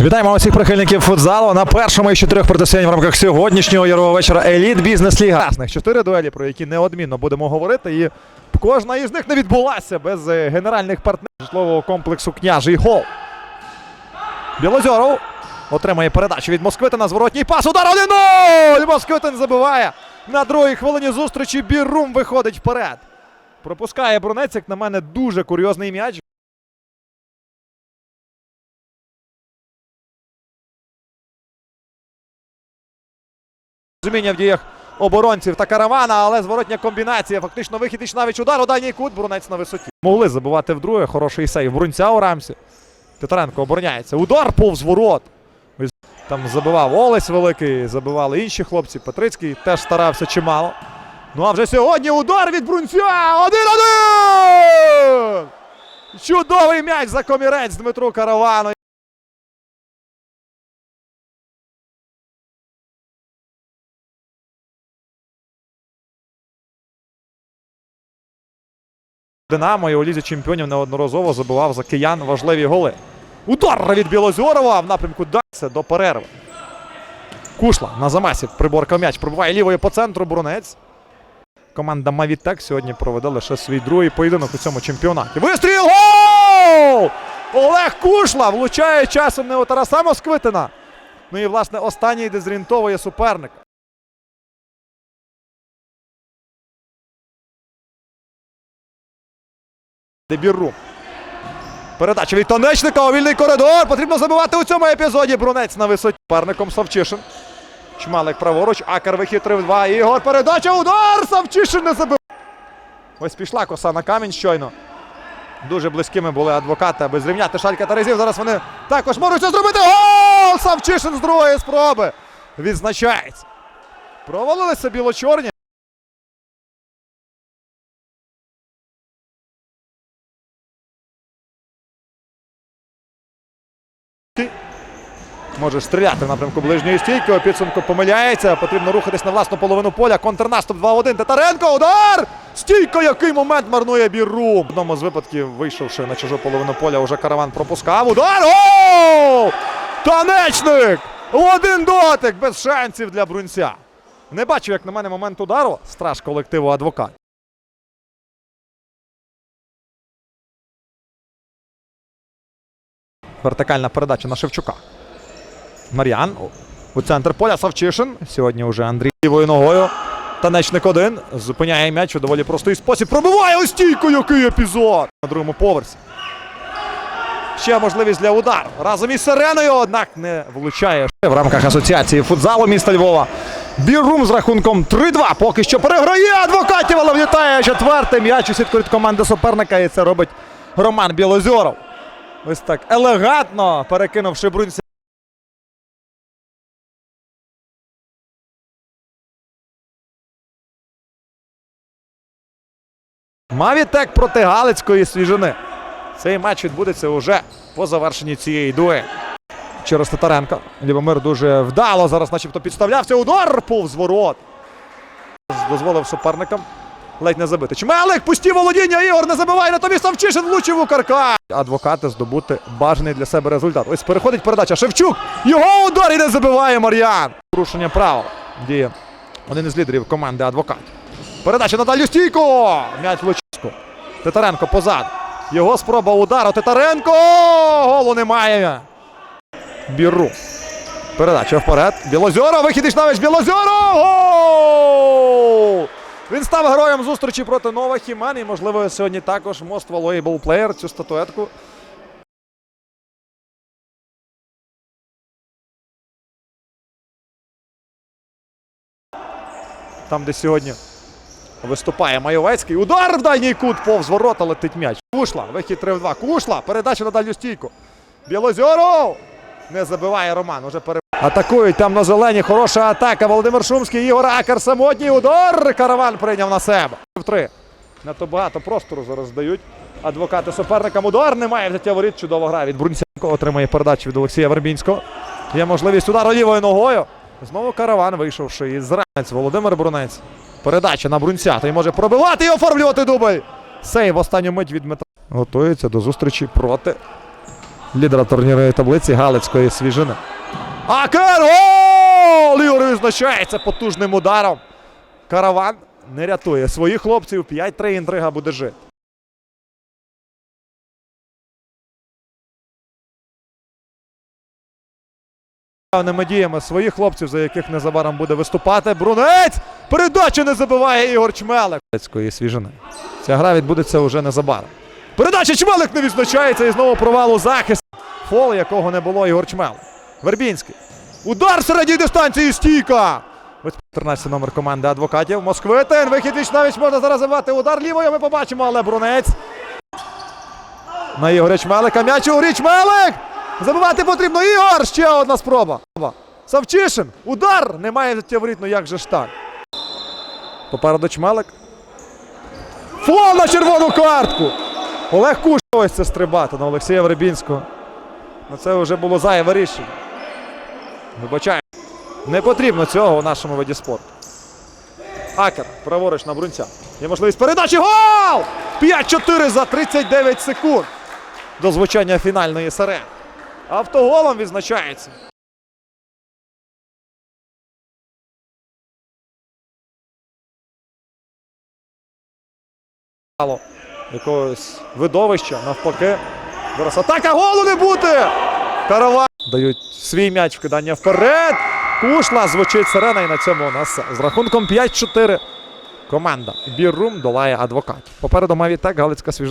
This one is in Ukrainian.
Вітаємо усіх прихильників футзалу на першому із чотирьох протистоянь в рамках сьогоднішнього ярового вечора Еліт Бізнес Ліга. Красних чотири дуелі, про які неодмінно будемо говорити. І кожна із них не відбулася без е, генеральних партнерів житлового комплексу Княжий Гол. Білозоров отримає передачу від Москвити на зворотній пас. Удар 1-0! Москвитин забиває. На другій хвилині зустрічі Біррум виходить вперед. Пропускає Брунець, як на мене, дуже курйозний м'яч. Розуміння в діях оборонців та каравана, але зворотня комбінація. Фактично вихід і навіть удар у кут. Брунець на висоті. Могли забивати вдруге. Хороший сейв. Брунця у рамсі. Титаренко обороняється. Удар повз ворот. Там забивав Олесь Великий, забивали інші хлопці. Петрицький теж старався чимало. Ну а вже сьогодні удар від Брунця! Один-один! Чудовий м'яч за комірець Дмитру Каравану. Динамо і у лізі чемпіонів неодноразово забивав за киян важливі голи. Удар від Білозорова в напрямку Дайса до перерви. Кушла на замасі приборка м'яч пробиває лівою по центру Брунець. Команда Мавітек сьогодні проведе лише свій другий поєдинок у цьому чемпіонаті. Вистріл! Гол! Олег Кушла влучає часом не у Тараса Москвитина. Ну і, власне, останній дезорієнтовує суперника. Дебіру. Передача від Тонечника у вільний коридор. Потрібно забивати у цьому епізоді. Брунець на висоті. Парником Савчишин. Чмалик праворуч. Акер вихитрив два. Ігор. Передача. Удар! Савчишин не забив. Ось пішла коса на камінь щойно. Дуже близькими були адвокати, аби зрівняти шалька Терезів. Зараз вони також можуть це зробити. Гол! Савчишин з другої спроби. Відзначається. Провалилися біло-чорні. Може стріляти в напрямку ближньої стійки. У підсумку помиляється. Потрібно рухатись на власну половину поля. Контрнаступ 2-1. Татаренко. Удар! Стійко, який момент марнує Біру. В одному з випадків, вийшовши на чужу половину поля, уже караван пропускав. Удар! Гол! Танечник! Один дотик без шансів для Брунця. Не бачив, як на мене, момент удару. Страж колективу адвокат. Вертикальна передача на Шевчука. Мар'ян у центр поля Савчишин. Сьогодні вже Андрій лівою ногою. Танечник один. Зупиняє м'яч у доволі простий спосіб. Пробиває у стійку, який епізод! На другому поверсі. Ще можливість для удару. Разом із Сиреною, однак не влучає. В рамках асоціації футзалу міста Львова. Біррум з рахунком 3-2. Поки що переграє адвокатів, але влітає четвертий м'яч у сітку від команди суперника. І це робить Роман Білозьоров. Ось так елегантно перекинувши брунця. Мавітек проти Галицької свіжини. Цей матч відбудеться уже по завершенні цієї дуелі. Через Татаренка. Лівомир дуже вдало зараз, начебто, підставлявся. Удар повз ворот. Дозволив суперникам ледь не забити. Чмелик, пусті володіння. Ігор не забиває. Натомість Савчишин влучив у карка. Адвокати здобути бажаний для себе результат. Ось переходить передача. Шевчук. Його удар і не забиває Мар'ян. Порушення правил. Діє один із лідерів команди адвокат. Передача на дальню стійку. М'яч Лучиску. Титаренко позад. Його спроба удару. Титаренко! Голу немає. Біру. Передача вперед. Білозьоров. Вихід Ішнавич. Білозьоров! Гол! Він став героєм зустрічі проти Нова Хімен. І, можливо, сьогодні також Most Valuable Player цю статуетку. Там, де сьогодні виступає Майовецький. Удар в дальній кут повз ворота летить м'яч. Кушла. Вихід 3 в 2. Кушла. Передача на дальню стійку. Білозьоров! Не забиває Роман. Уже пере... Атакують там на зелені. Хороша атака. Володимир Шумський. Ігор Акер самотній. Удар. Караван прийняв на себе. В три. Надто багато простору зараз дають. Адвокати суперникам. Удар немає. Взяття воріт. Чудова гра від Брунценко. Отримає передачу від Олексія Вербінського. Є можливість удару лівою ногою. Знову караван вийшовши із ранець. Володимир Брунець. Передача на Брунця. Той може пробивати і оформлювати дубль. Сейв в останню мить від Дмитра. Готується до зустрічі проти лідера турнірної таблиці Галицької свіжини. Акер! Гол! Ігор відзначається потужним ударом. Караван не рятує своїх хлопців. 5-3 інтрига буде жити. Певними діями своїх хлопців, за яких незабаром буде виступати. Брунець! Передачу не забиває Ігор Чмелик. Свіжини. Ця гра відбудеться уже незабаром. Передача Чмелик не відзначається і знову провал у захист. Фол, якого не було Ігор Чмелик. Вербінський. Удар середньої дистанції стійка. Ось 14 номер команди адвокатів. Москвитин. Вихід віч навіть можна зараз забивати. Удар лівою ми побачимо, але Брунець. На Ігоря Чмелика. М'яч у річ Чмелик. Забивати потрібно. Ігор. Ще одна спроба. Савчишин. Удар. Немає життя як же ж так. Попереду Чмелик. Фол на червону картку. Олег Куш. Ось це стрибати на Олексія Вербінського. Ну це вже було зайве рішення. Вибачаю. Не потрібно цього у нашому виді спорту. Акер, праворуч на брунця. Є можливість передачі. Гол! 5-4 за 39 секунд. До звучання фінальної сирени. Автоголом відзначається. Якогось видовища, навпаки. Зараз атака голу не бути! Караван дають свій м'яч вкидання вперед. Кушла звучить сирена і на цьому у нас. З рахунком 5-4. Команда Біррум долає адвокат. Попереду Мавітек, Галицька свіжна.